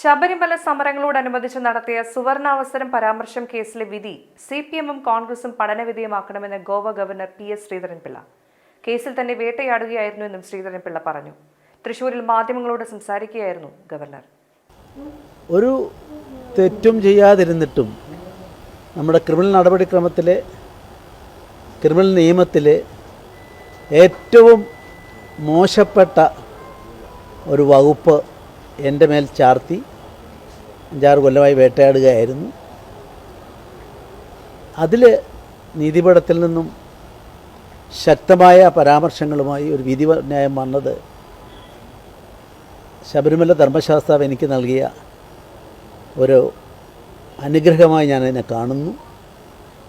ശബരിമല സമരങ്ങളോടനുബന്ധിച്ച് നടത്തിയ സുവർണാവസരം പരാമർശം കേസിലെ വിധി സി പി എമ്മും കോൺഗ്രസും പഠനവിധേയമാക്കണമെന്ന് Goa governor P S Sreedharan Pillai. കേസിൽ തന്നെ വേട്ടയാടുകയായിരുന്നു എന്നും ശ്രീധരൻപിള്ള പറഞ്ഞു. തൃശൂരിൽ മാധ്യമങ്ങളോട് സംസാരിക്കുകയായിരുന്നു ഗവർണർ. ഒരു തെറ്റും ചെയ്യാതിരുന്നിട്ടും നമ്മുടെ ക്രിമിനൽ നടപടിക്രമത്തിലെ ക്രിമിനൽ നിയമത്തിലെ ഏറ്റവും മോശപ്പെട്ട ഒരു വകുപ്പ് എന്റെ മേൽ ചാർത്തി അഞ്ചാറ് കൊല്ലമായി വേട്ടയാടുകയായിരുന്നു. അതിൽ നീതിപീഠത്തിൽ നിന്നും ശക്തമായ പരാമർശങ്ങളുമായി ഒരു വിധി ന്യായം വന്നത് ശബരിമല ധർമ്മശാസ്താവ് എനിക്ക് നൽകിയ ഒരു അനുഗ്രഹമായി ഞാൻ അതിനെ കാണുന്നു.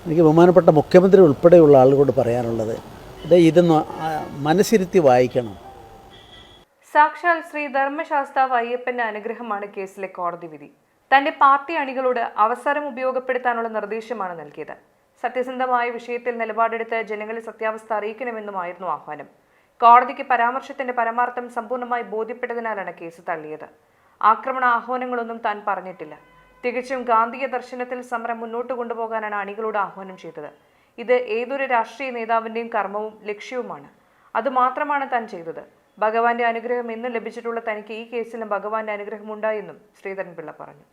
എനിക്ക് ബഹുമാനപ്പെട്ട മുഖ്യമന്ത്രി ഉൾപ്പെടെയുള്ള ആളുകളോട് പറയാനുള്ളത് ഇത് ഇതൊന്ന് മനസ്സിരുത്തി വായിക്കണം. സാക്ഷാൽ ശ്രീ ധർമ്മശാസ്താവ് അയ്യപ്പന്റെ അനുഗ്രഹമാണ് കേസിലെ കോടതി വിധി. തന്റെ പാർട്ടി അണികളോട് അവസരം ഉപയോഗപ്പെടുത്താനുള്ള നിർദ്ദേശമാണ് നൽകിയത്. സത്യസന്ധമായ വിഷയത്തിൽ നിലപാടെടുത്ത് ജനങ്ങളെ സത്യാവസ്ഥ അറിയിക്കണമെന്നുമായിരുന്നു ആഹ്വാനം. കോടതിക്ക് പരാമർശത്തിന്റെ പരമാർത്ഥം സമ്പൂർണമായി ബോധ്യപ്പെട്ടതിനാലാണ് കേസ് തള്ളിയത്. ആക്രമണ ആഹ്വാനങ്ങളൊന്നും താൻ പറഞ്ഞിട്ടില്ല. തികച്ചും ഗാന്ധിയ ദർശനത്തിൽ സമരം മുന്നോട്ട് കൊണ്ടുപോകാനാണ് അണികളോട് ആഹ്വാനം ചെയ്തത്. ഇത് ഏതൊരു രാഷ്ട്രീയ നേതാവിന്റെയും കർമ്മവും ലക്ഷ്യവുമാണ്. അതുമാത്രമാണ് താൻ ചെയ്തത്. ഭഗവാന്റെ അനുഗ്രഹം എന്നും ലഭിച്ചിട്ടുള്ള തനിക്ക് ഈ കേസിലും ഭഗവാന്റെ അനുഗ്രഹമുണ്ടായെന്നും ശ്രീധരൻപിള്ള പറഞ്ഞു.